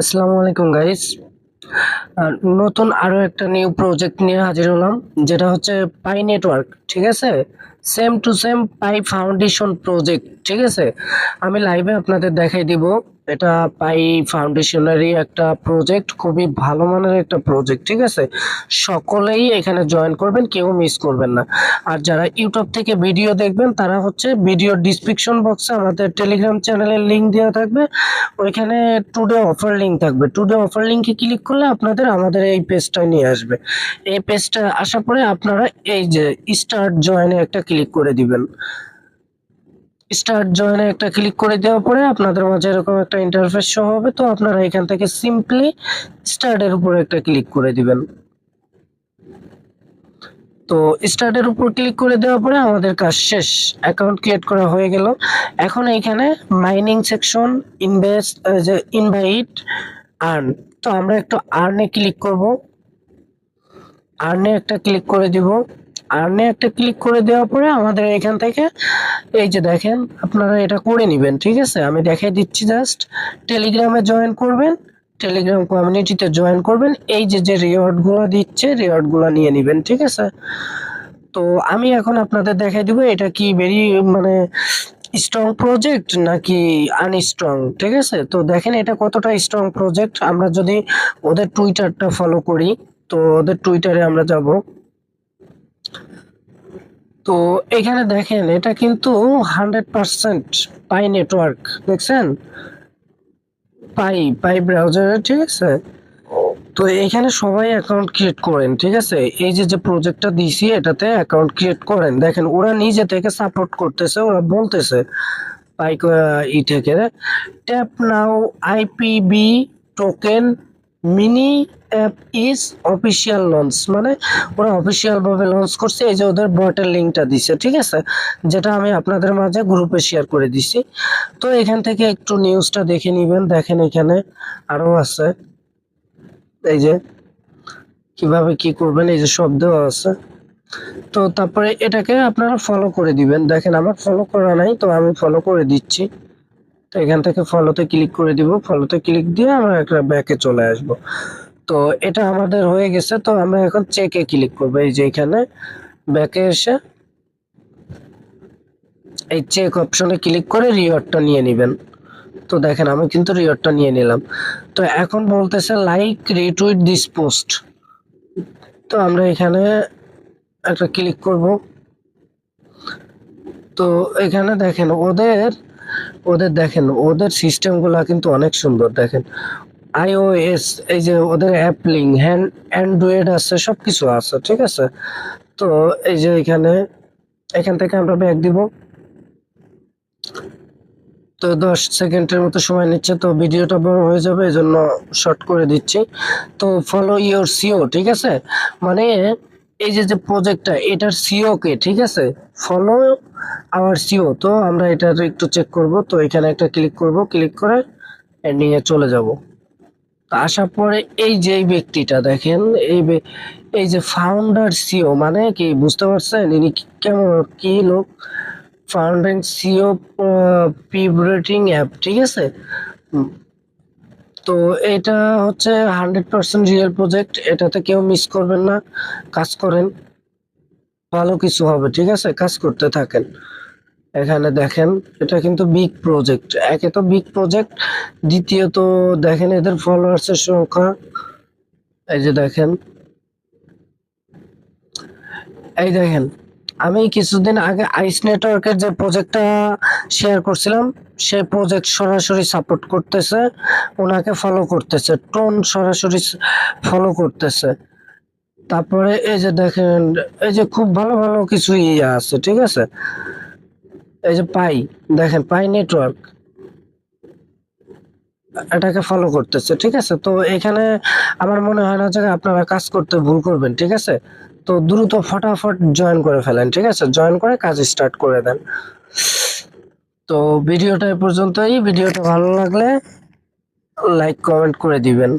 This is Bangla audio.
আসসালামু আলাইকুম গাইস নতুন আরও একটা নিউ প্রজেক্ট নিয়ে হাজির হলাম, যেটা হচ্ছে পাই নেটওয়ার্ক ঠিক আছে? Same to same Pi foundation project ঠিক আছে? আমি লাইভে আপনাদের দেখাই দিব। এটা পাই ফাউন্ডেশনেরই একটা প্রজেক্ট খুবই ভালো মানের একটা প্রজেক্ট ঠিক আছে? সকলেই এখানে জয়েন করবেন, কেউ মিস করবেন না। আর যারা ইউটিউব থেকে ভিডিও দেখবেন, তারা হচ্ছে ভিডিও ডিসক্রিপশন বক্সে আমাদের টেলিগ্রাম চ্যানেলের লিংক দেওয়া থাকবে। ওইখানে টুডে অফার লিঙ্ক থাকবে। টুডে অফার লিঙ্কে ক্লিক করলে আপনাদের আমাদের এই পেজটা নিয়ে আসবে। এই পেজটা আসার পরে আপনারা এই যে স্টার্ট জয়েনে একটা ক্লিক করে দিবেন। স্টার্ট জয়েনে একটা ক্লিক করে দেওয়ার পরে আপনাদের মাঝে এরকম একটা ইন্টারফেস শো হবে। তো আপনারা এখান থেকে সিম্পলি স্টার্টের উপর একটা ক্লিক করে দিবেন। তো স্টার্টের উপর ক্লিক করে দেওয়ার পরে আমাদের কাজ শেষ। অ্যাকাউন্ট ক্রিয়েট করা হয়ে গেল। এখন এইখানে মাইনিং সেকশন ইনভেস্ট যে ইনভাইট আর্ন তো আমরা একটু আর্নে ক্লিক করব। আর্নে একটা ক্লিক করে দিব। আর্নে একটা ক্লিক করে দেওয়ার পরে আমাদের এখান থেকে, এই যে দেখেন, আপনারা এটা করে নেবেন, ঠিক আছে? আমি দেখাই দিচ্ছি জাস্ট টেলিগ্রামে জয়েন করবেন টেলিগ্রাম কমিউনিটিতে জয়েন করবেন, এই যে যে রিওয়ার্ডগুলো দিচ্ছে রিওয়ার্ডগুলো নিয়ে নেবেন, ঠিক আছে? তো আমি এখন আপনাদের দেখাই দিব, এটা কি ভেরি মানে স্ট্রং প্রজেক্ট নাকি আনস্ট্রং ঠিক আছে? তো দেখেন এটা কতটা স্ট্রং প্রজেক্ট আমরা যদি ওদের টুইটারটা ফলো করি, তো ওদের টুইটারে আমরা যাব। তো এখানে দেখেন, এটা কিন্তু হান্ড্রেড পার্সেন্ট পাই নেটওয়ার্ক দেখছেন? পাই পাই ব্রাউজারে ঠিক আছে? তো এখানে সবাই অ্যাকাউন্ট ক্রিয়েট করেন, ঠিক আছে? এই যে যে প্রজেক্টটা দিছি, এটাতে অ্যাকাউন্ট ক্রিয়েট করেন। দেখেন, ওরা নিজে থেকে সাপোর্ট করতেছে, ওরা বলতেছে, পাই ই থেকে tap now IPB token mini app is official launch মানে ওরা অফিসিয়াল ভাবে লঞ্চ করছে, এই যে ওদের বটের লিঙ্কটা দিছে, ঠিক আছে? যেটা আমি আপনাদের মাঝে গ্রুপে শেয়ার করে দিছি। তো এখান থেকে একটু নিউজটা দেখে নেবেন, দেখেন এখানে আরও আছে। এই যে, কীভাবে কি করবেন, এই যে শব্দ আছে। তো তারপরে এটাকে আপনারা ফলো করে দিবেন। দেখেন, আমার ফলো করা নাই, তো আমি ফলো করে দিচ্ছি। তো এখান থেকে ফলোতে ক্লিক করে দিব। ফলোতে ক্লিক দিয়ে আমরা একটা ব্যাকে চলে আসব। তো এটা আমাদের হয়ে গেছে, তো আমরা এখন চেকে ক্লিক করব। এই যে এখানে ব্যাকে এসে এই চেক অপশনে ক্লিক করে রিওয়ার্ডটা নিয়ে নেবেন। তো দেখেন, আমি কিন্তু রিওয়ার্ডটা নিয়ে নিলাম। তো এখন বলতেছে লাইক রিটুইট দিস পোস্ট তো আমরা এখানে একটা ক্লিক করব। তো এখানে দেখেন, ওদের ওদের দেখেন, ওদের সিস্টেমগুলো কিন্তু অনেক সুন্দর। দেখেন আইওএস এই যে ওদের অ্যাপ লিঙ্ক হ্যান্ড অ্যান্ড্রয়েড আছে সব কিছু আছে, ঠিক আছে? তো এই যে এখানে, এখান থেকে আমরা ব্যাক দিব। তো দশ সেকেন্ডের মতো সময় নিচ্ছে, তো ভিডিওটা বড় হয়ে যাবে, এই জন্য শর্ট করে দিচ্ছি। তো ফলো ইওর সিও ঠিক আছে? মানে এই যে যে প্রজেক্টটা এটার সিও কে, ঠিক আছে? ফলো আওয়ার সিও তো আমরা এটা একটু চেক করব। তো এখানে একটা ক্লিক করব ক্লিক করে এ চলে যাব। আসার পরে এই যে ব্যক্তিটা দেখেন, এই এই যে ফাউন্ডার সিও মানে কি বুঝতে পারছেন? ইনি কেমন, কি লোক? ফাউন্ডিং সিও পিভরেটিং অ্যাপ ঠিক আছে? তো এটা হচ্ছে হান্ড্রেড পার্সেন্ট রিয়েল প্রজেক্ট এটাতে কেউ মিস করবেন না, কাজ করেন, ভালো কিছু হবে, ঠিক আছে? কাজ করতে থাকেন। এখানে দেখেন, এটা কিন্তু বিগ প্রজেক্ট একে তো বিগ প্রজেক্ট দ্বিতীয়ত দেখেন এদের ফলোয়ার্স এর সংখ্যা। এই যে দেখেন, এই দেখেন, আমি কিছুদিন আগে আইস নেটওয়ার্কের যে প্রজেক্টটা শেয়ার করছিলাম সেই প্রজেক্ট সরাসরি সাপোর্ট করতেছে, ওনাকে ফলো করতেছে টোন সরাসরি ফলো করতেছে। তারপরে এই যে দেখেন, এই যে খুব ভালো ভালো কিছু ইয়ে আছে, ঠিক আছে? এই যে পাই, দেখেন, পাই নেটওয়ার্ক এটাকে ফলো করতেছে, ঠিক আছে? তো এখানে আমার মনে হয় না যে আপনারা কাজ করতে ভুল করবেন, ঠিক আছে? তো দ্রুত ফটাফট জয়েন করে ফেলেন, ঠিক আছে? জয়েন করে কাজ স্টার্ট করে দেন। তো ভিডিওটা এ পর্যন্তই। ভিডিওটা ভালো লাগলে লাইক কমেন্ট করে দিবেন।